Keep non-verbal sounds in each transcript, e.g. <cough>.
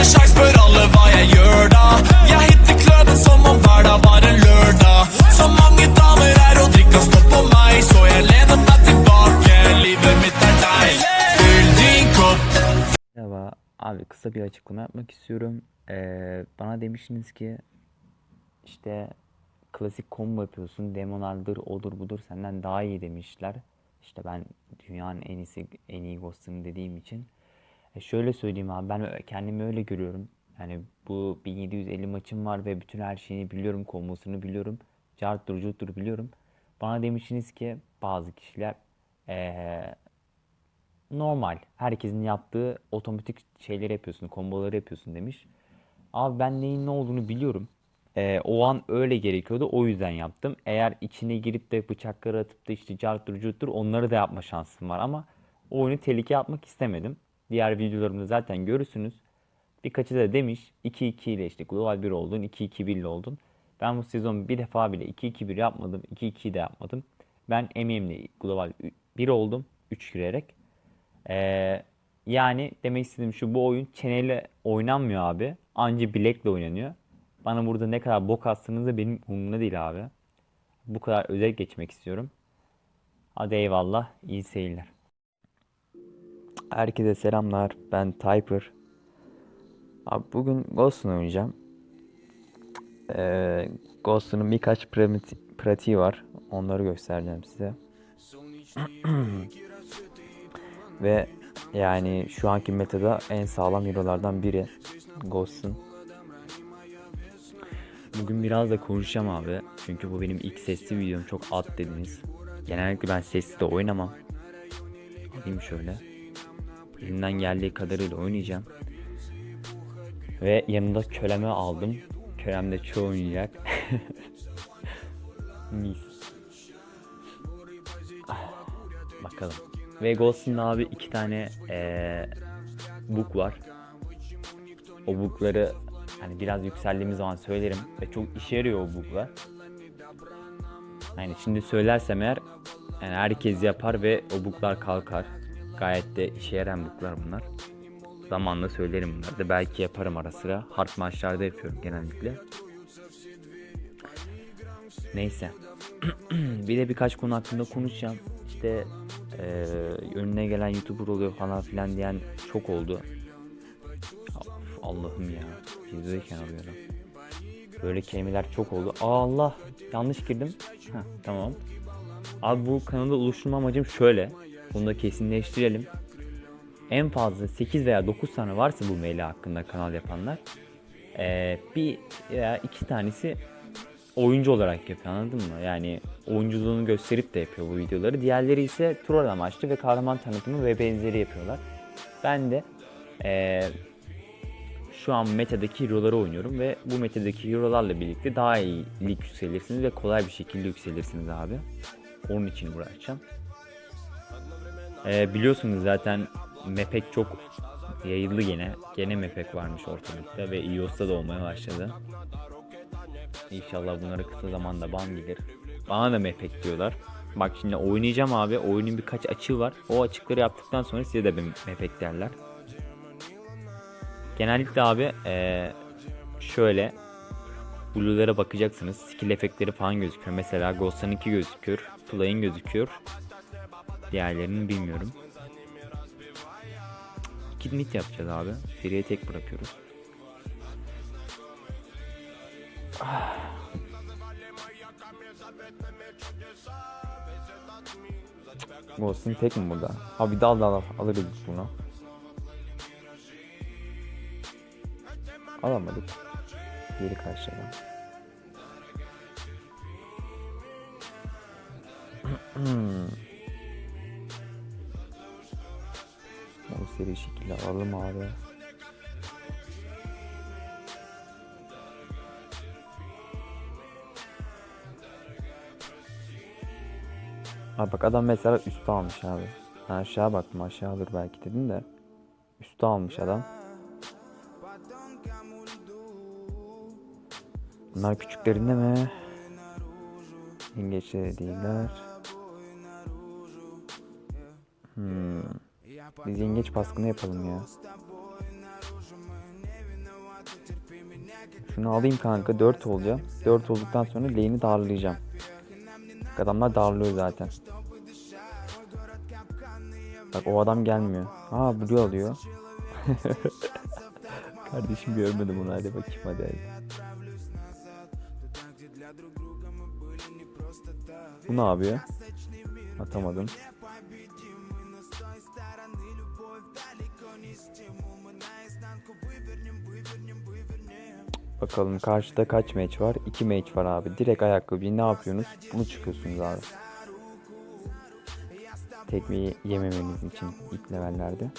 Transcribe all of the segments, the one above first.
med sjans, spør alle hva jeg gjør da. Jeg hitter kløben som om hverdag var en lørdag. Så mange damer her og drikker stopp på meg, så jeg lener meg tilbake. Livet mitt er deg. Fyll din kopp. Merhaba abi kısa bir açıklama yapmak istiyorum. Ee, bana demiştiniz ki işte klasik combo yapıyorsun demonlardır odur budur senden daha iyi demişler. İşte ben dünyanın en iyisi en iyi ghost'unu dediğim için. E şöyle söyleyeyim abi ben kendimi öyle görüyorum. Yani bu 1750 maçım var ve bütün her şeyini biliyorum, kombosunu biliyorum. Carttur curttur biliyorum. Bana demiştiniz ki bazı kişiler eee normal. Herkesin yaptığı otomatik şeyleri yapıyorsun, komboları yapıyorsun demiş. Abi ben neyin ne olduğunu biliyorum. Ee, o an öyle gerekiyordu. O yüzden yaptım. Eğer içine girip de bıçakları atıp da işte carttur curttur onları da yapma şansım var ama o oyunu tehlikeye atmak istemedim. Diğer videolarımda zaten görürsünüz. Birkaçı da demiş 2-2 ile işte global 1 oldun, 2-2-1 ile oldun. Ben bu sezon bir defa bile 2-2-1 yapmadım, 2-2 de yapmadım. Ben emeğimle global 1 oldum 3 girerek. Ee, yani demek istediğim şu bu oyun çeneyle oynanmıyor abi. Anca bilekle oynanıyor. Bana burada ne kadar bok attığınız da benim umurumda değil abi. Bu kadar özel geçmek istiyorum. Hadi eyvallah. iyi seyirler. Herkese selamlar. Ben Typer. Abi bugün Ghost'un oynayacağım. Ee, Ghost'un birkaç prati- pratiği var. Onları göstereceğim size. <clears throat> Ve yani şu anki metada en sağlam hero'lardan biri Ghost'un. Bugün biraz da konuşacağım abi. Çünkü bu benim ilk sesli videom. Çok at dediniz. Genellikle ben sesli de oynamam. Alayım şöyle. Elimden geldiği kadarıyla oynayacağım. Ve yanımda köleme aldım. Kölem de çoğu oynayacak. <laughs> Mis. Bakalım. Ve Ghost'un abi iki tane eee book var. O bookları hani biraz yükseldiğimiz zaman söylerim ve çok işe yarıyor o booklar. Yani şimdi söylersem eğer yani herkes yapar ve o booklar kalkar. Gayet de işe yarayan booklar bunlar. Zamanla söylerim bunları da belki yaparım ara sıra. Hard maçlarda yapıyorum genellikle. Neyse. <clears throat> bir de birkaç konu hakkında konuşacağım. İşte eee, önüne gelen YouTuber oluyor falan filan diyen çok oldu. Allah'ım ya. Videodayken alıyorum. Böyle kelimeler çok oldu. Aa Allah yanlış girdim. Heh, tamam. Abi bu kanalı oluşturma amacım şöyle. Bunu da kesinleştirelim. En fazla 8 veya 9 tane varsa bu mail hakkında kanal yapanlar. eee, bir veya iki tanesi oyuncu olarak yapıyor anladın mı? Yani oyunculuğunu gösterip de yapıyor bu videoları. Diğerleri ise troll amaçlı ve kahraman tanıtımı ve benzeri yapıyorlar. Ben de eee, şu an metadaki hero'ları oynuyorum ve bu metadaki hero'larla birlikte daha iyi lig yükselirsiniz ve kolay bir şekilde yükselirsiniz abi. Onun için uğraşacağım. Eee, biliyorsunuz zaten Mepek çok yayıldı gene. Gene Mepek varmış ortalıkta ve iOS'ta da olmaya başladı. İnşallah bunlara kısa zamanda ban gelir. Bana da mepek diyorlar. Bak şimdi oynayacağım abi. Oyunun birkaç açığı var. O açıkları yaptıktan sonra size de bir mepek derler. Genellikle abi eee, şöyle Blue'lara bakacaksınız. Skill efektleri falan gözüküyor. Mesela Ghost'unki gözüküyor. Fly'in gözüküyor. Diğerlerini bilmiyorum. Kid mid yapacağız abi. Seriye tek bırakıyoruz. Ghost'un tek mi burada? Ha bir dal dal alırız bunu. Alamadık. Geri karşıdan. Bu <clears throat> seri şekilde alalım abi. Abi bak adam mesela üstü almış abi. Aşağı baktım aşağı alır belki dedim de. Üstü almış adam. Bunlar küçüklerinde mi? Yengeçleri değiller. Hmm. Biz yengeç baskını yapalım ya. Şunu alayım kanka 4 olacağım. 4 olduktan sonra lane'i darlayacağım. Adamlar darlıyor zaten. Bak o adam gelmiyor. Ha blue alıyor. <laughs> Kardeşim görmedim bunu hadi bakayım hadi. hadi. Bu ne yapıyor? Atamadım. Bakalım karşıda kaç match var? 2 match var abi. Direkt ayakkabıyı ne yapıyorsunuz? Bunu çıkıyorsunuz abi. Tekmeyi yememeniz için ilk levellerde.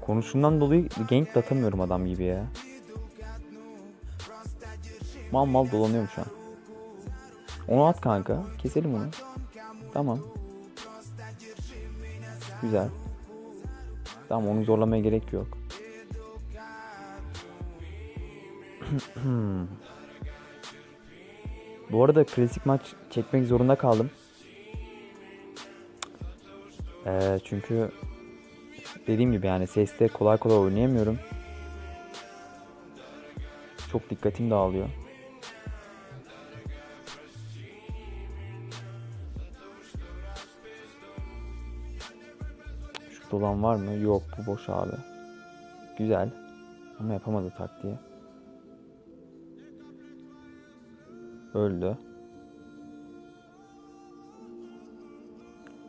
Konuşundan dolayı gank de atamıyorum adam gibi ya. Mal mal dolanıyorum şu an. Onu at kanka. Keselim onu. Tamam. Güzel. Tamam onu zorlamaya gerek yok. Bu arada klasik maç çekmek zorunda kaldım. Ee, çünkü dediğim gibi yani seste kolay kolay oynayamıyorum. Çok dikkatim dağılıyor. Şu dolan var mı? Yok bu boş abi. Güzel. Ama yapamadı taktiği. Öldü.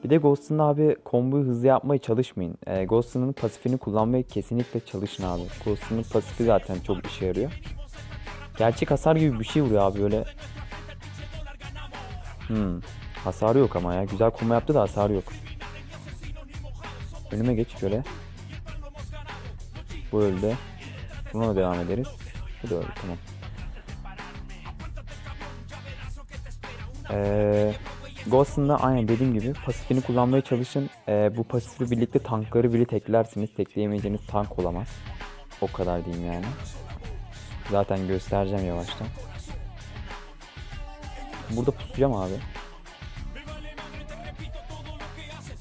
Bir de Ghost'un abi komboyu hızlı yapmaya çalışmayın. E, Ghost'un pasifini kullanmaya kesinlikle çalışın abi. Ghost'un pasifi zaten çok işe yarıyor. Gerçek hasar gibi bir şey vuruyor abi böyle. Hmm. Hasarı yok ama ya. Güzel combo yaptı da hasarı yok. Önüme geç şöyle. Bu öldü. Buna devam ederiz. Bu da öldü tamam. Ee, Ghost'un da aynen dediğim gibi pasifini kullanmaya çalışın. Ee, bu pasifi birlikte tankları bile teklersiniz. Tekleyemeyeceğiniz tank olamaz. O kadar diyeyim yani. Zaten göstereceğim yavaştan. Burada pusacağım abi.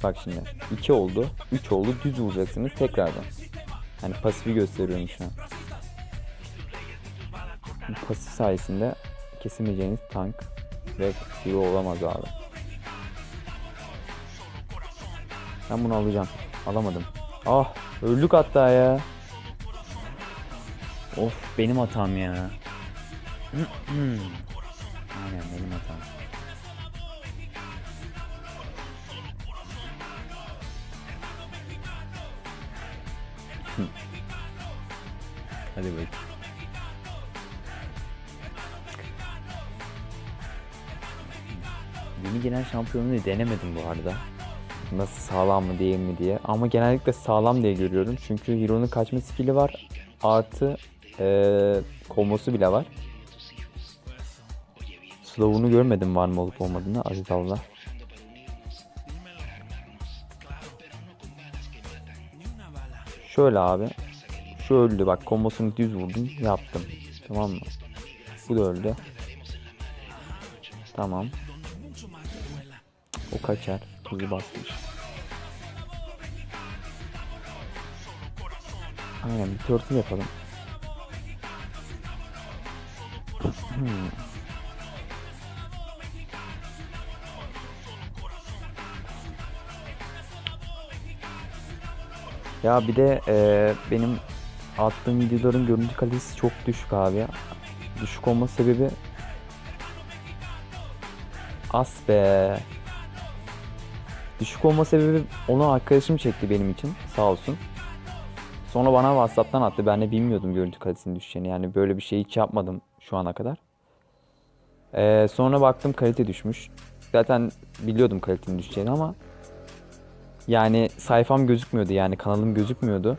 Bak şimdi 2 oldu, 3 oldu düz vuracaksınız tekrardan. Yani pasifi gösteriyorum şu an. Bu pasif sayesinde kesemeyeceğiniz tank ve hero olamaz abi. Ben bunu alacağım. Alamadım. Ah öldük hatta ya. Of benim hatam ya. <clears throat> Aynen benim hatam. <laughs> Hadi bakayım. Yeni gelen şampiyonluğu denemedim bu arada. Nasıl sağlam mı değil mi diye. Ama genellikle sağlam diye görüyorum. Çünkü Hero'nun kaçma skill'i var. Artı eee kombosu bile var. Slow'unu görmedim var mı olup olmadığını. Aziz Allah. Şöyle abi. Şu öldü bak kombosunu düz vurdum yaptım. Tamam mı? Bu da öldü. Tamam. O kaçar. Hızlı basmış. Aynen bir turtle yapalım. Hmm. Ya bir de eee, benim attığım videoların görüntü kalitesi çok düşük abi. Düşük olma sebebi As be. Düşük olma sebebi onu arkadaşım çekti benim için sağ olsun. Sonra bana WhatsApp'tan attı. Ben de bilmiyordum görüntü kalitesinin düşeceğini. Yani böyle bir şey hiç yapmadım şu ana kadar. Ee, sonra baktım kalite düşmüş. Zaten biliyordum kalitenin düşeceğini ama yani sayfam gözükmüyordu yani kanalım gözükmüyordu.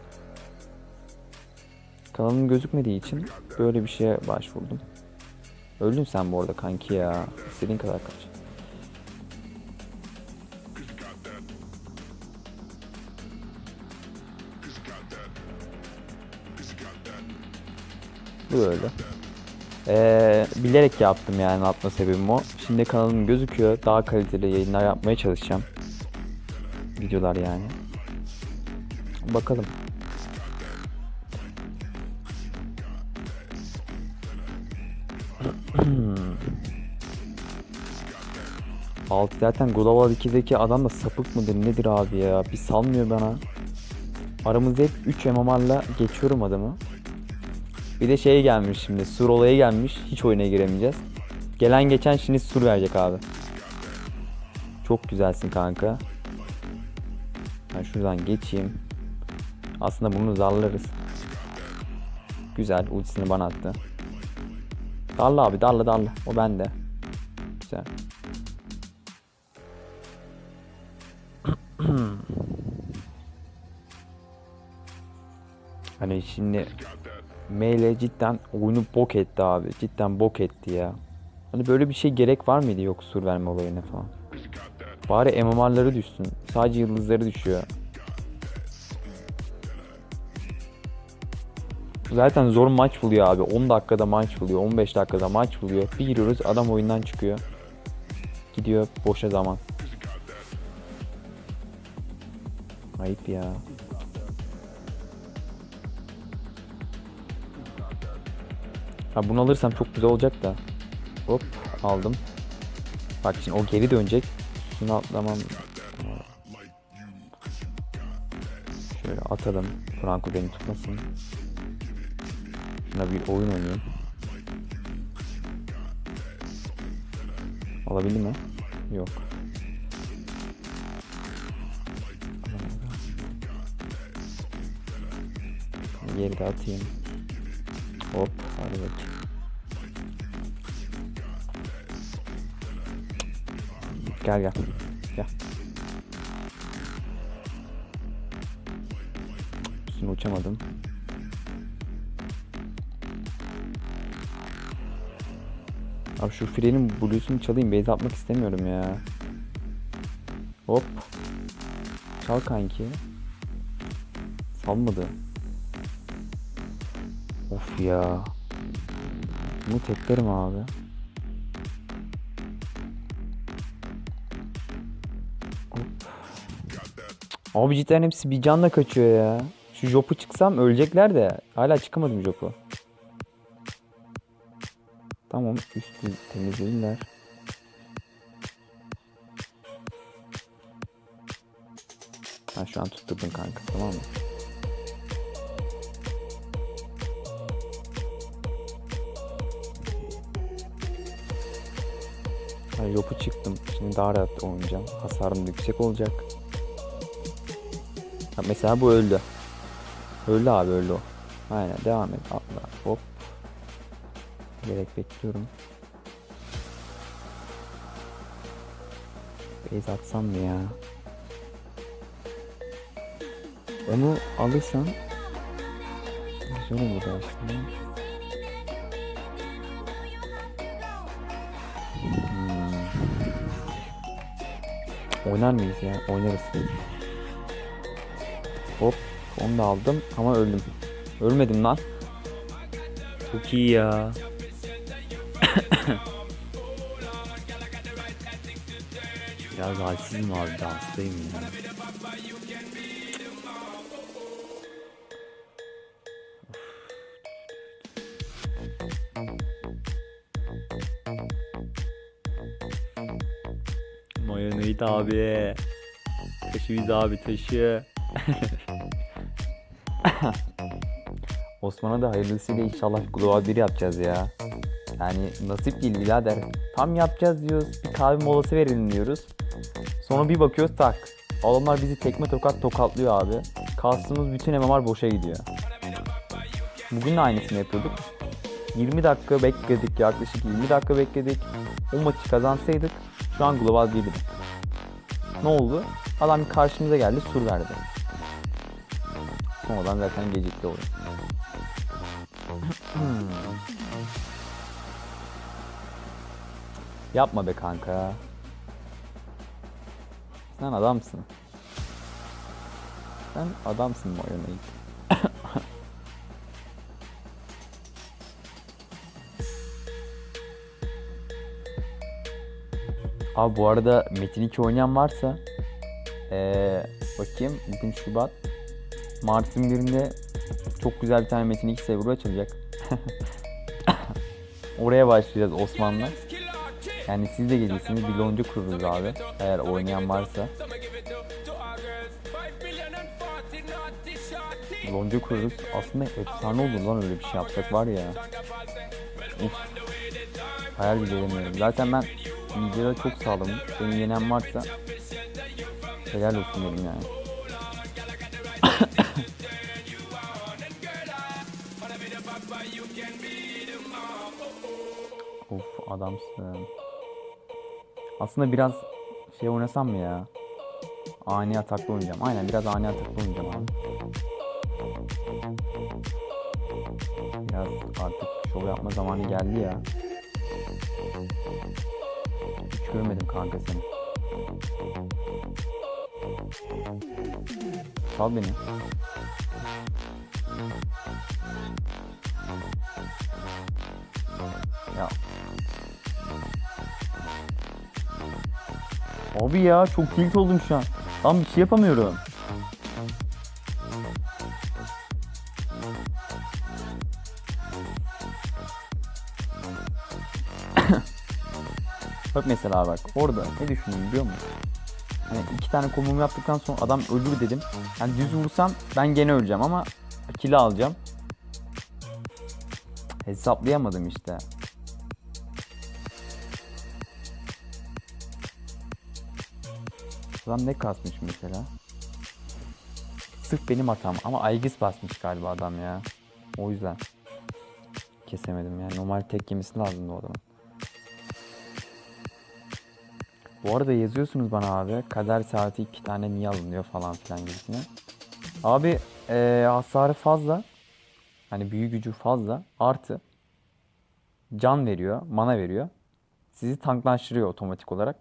Kanalım gözükmediği için böyle bir şeye başvurdum. Öldün sen bu arada kanki ya. İstediğin kadar kaç. Bu böyle. Ee, bilerek yaptım yani atma sebebim o. Şimdi kanalım gözüküyor. Daha kaliteli yayınlar yapmaya çalışacağım. Videolar yani. Bakalım. <clears throat> Alt zaten Global 2'deki adam da sapık mıdır nedir abi ya? Bir salmıyor bana. Aramızda hep 3 MMR'la geçiyorum adamı. Bir de şey gelmiş şimdi. Sur olayı gelmiş. Hiç oyuna giremeyeceğiz. Gelen geçen şimdi sur verecek abi. Çok güzelsin kanka. Ben şuradan geçeyim. Aslında bunu zarlarız. Güzel. Ultisini bana attı. Darla abi darla darla. O bende. Güzel. <clears throat> Hani şimdi Melee cidden oyunu bok etti abi. Cidden bok etti ya. Hani böyle bir şey gerek var mıydı yok sur verme olayına falan. Bari MMR'ları düşsün. Sadece yıldızları düşüyor. Zaten zor maç buluyor abi. 10 dakikada maç buluyor. 15 dakikada maç buluyor. Bir giriyoruz adam oyundan çıkıyor. Gidiyor boşa zaman. Ayıp ya. Ha bunu alırsam çok güzel olacak da. Hop aldım. Bak şimdi o geri dönecek. Şunu atlamam. Şöyle atalım. Franco beni tutmasın. Şuna bir oyun oynayayım. Alabildi mi? Yok. Yeri de atayım. Hop hadi bakayım. Gel gel. Gel. Üstüne uçamadım. Abi şu frenin blues'unu çalayım. Base atmak istemiyorum ya. Hop. Çal kanki. Salmadı. Of ya. Bunu teklerim abi. Hop. Abi cidden hepsi bir canla kaçıyor ya. Şu Jop'u çıksam ölecekler de. Hala çıkamadım Jop'u. Tamam üstü temizlediler. Ha şu an tutturdun kanka tamam mı? Ha, yopu çıktım. Şimdi daha rahat oynayacağım. Hasarım yüksek olacak. Ha, mesela bu öldü. Öldü abi öldü o. Aynen devam et. Atla. Hop. Gerek bekliyorum. Base atsam mı ya? Onu alırsan güzel olur aslında. Oynar mıyız ya? Oynarız. Hop. Onu da aldım ama öldüm. Ölmedim lan. Çok iyi ya. <coughs> Biraz halsizim abi. Hastayım ya. Mayonez abi. Taşı abi taşı. Osman'a da hayırlısıyla inşallah Global 1 yapacağız ya. Yani nasip değil birader. Tam yapacağız diyoruz. Bir kahve molası verelim diyoruz. Sonra bir bakıyoruz tak. Adamlar bizi tekme tokat tokatlıyor abi. Kastımız bütün MMR boşa gidiyor. Bugün de aynısını yapıyorduk. 20 dakika bekledik yaklaşık 20 dakika bekledik. O maçı kazansaydık şu an Global 1'di. Ne oldu? Adam karşımıza geldi sur verdi. Sonradan zaten gecikti oyun. Yapma be kanka. Sen adamsın. Sen adamsın Mayonez. Abi bu arada Metin 2 oynayan varsa ee, bakayım bugün Şubat Mart'ın birinde çok güzel bir tane Metin 2 server açılacak. <laughs> Oraya başlayacağız Osman'la. Yani siz de gelirsiniz bir lonca kururuz abi. Eğer oynayan varsa. Lonca kururuz. Aslında efsane olur lan öyle bir şey yapsak var ya. Uf. Hayal bile edemiyorum. Zaten ben videoda çok sağlamım. Beni yenen varsa helal olsun dedim yani. <coughs> Of adamsın. Aslında biraz şey oynasam mı ya? Ani ataklı oynayacağım. Aynen biraz ani ataklı oynayacağım abi. Biraz artık şov yapma zamanı geldi ya. Görmedim kanka seni. Sal beni. Ya. Abi ya çok tilt oldum şu an. Tam bir şey yapamıyorum. Mesela bak orada ne düşündüm biliyor musun? Hani iki tane komumu yaptıktan sonra adam ölür dedim. Yani düz vursam ben gene öleceğim ama kilo alacağım. Hesaplayamadım işte. Adam ne kasmış mesela? Sırf benim hatam ama Aygis basmış galiba adam ya. O yüzden kesemedim yani. Normal tek yemesi lazımdı o adamın. Bu arada yazıyorsunuz bana abi. Kader saati iki tane niye alınıyor falan filan gibisine. Abi eee hasarı fazla. Hani büyü gücü fazla. Artı can veriyor, mana veriyor. Sizi tanklaştırıyor otomatik olarak.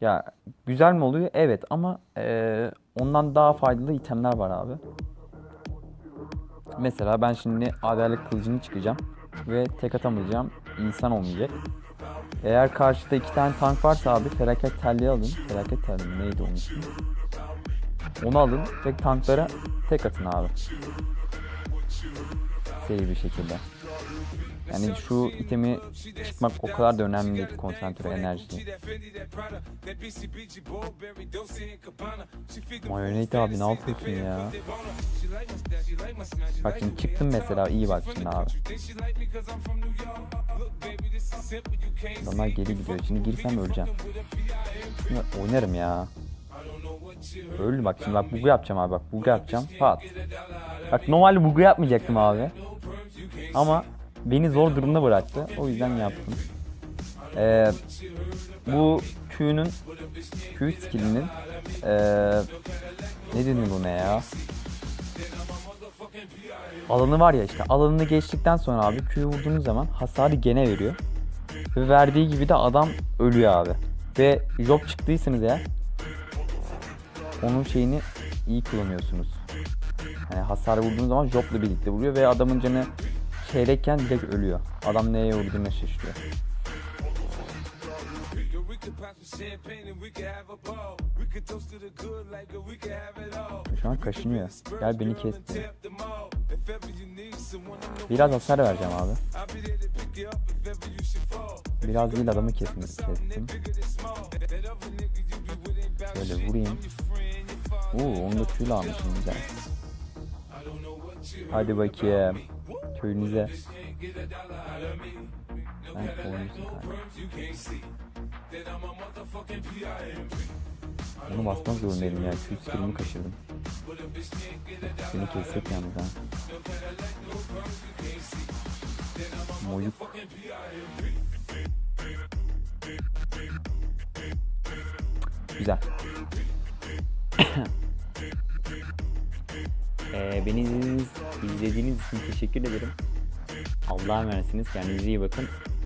Ya güzel mi oluyor? Evet ama eee, ondan daha faydalı itemler var abi. Mesela ben şimdi adalet kılıcını çıkacağım ve tek atamayacağım. insan olmayacak. Eğer karşıda iki tane tank varsa abi felaket telli alın. Felaket telli mi? neydi onun ismi? Onu alın ve tanklara tek atın abi. Seri bir şekilde. Yani şu itemi çıkmak o kadar da önemli değil konsantre enerji. Mayonez abi ne yapıyorsun ya? Bak şimdi çıktım mesela iyi bak şimdi abi. Adamlar geri gidiyor. Şimdi girsem öleceğim. Şimdi oynarım ya. Öldü bak şimdi bak bugu yapacağım abi bak bugu yapacağım. Pat. Bak normalde bugu yapmayacaktım abi. Ama beni zor durumda bıraktı. O yüzden yaptım. Ee, bu Q'nun Q skillinin ee, ne denir buna ya? Alanı var ya işte alanını geçtikten sonra abi Q'yu vurduğunuz zaman hasarı gene veriyor. Ve verdiği gibi de adam ölüyor abi. Ve job çıktıysanız eğer onun şeyini iyi kullanıyorsunuz. Yani hasar vurduğunuz zaman jobla birlikte vuruyor ve adamın canı çeyrekken direkt ölüyor. Adam neye vurduğuna şaşırıyor. Şu an kaşınıyor. Gel beni kes. Biraz hasar vereceğim abi. Biraz değil adamı kestim. kestim. Şöyle vurayım. Oo, onu da tüyle almışım güzel. Hadi bakayım. Köyünüze. Kanka. Onu basmak zorundaydım ya. Şu skillimi kaçırdım. Seni kessek yalnız ha. Moyuk. Güzel. Ee, beni izlediğiniz, izlediğiniz için teşekkür ederim. Allah'a emanetsiniz. Kendinize iyi bakın.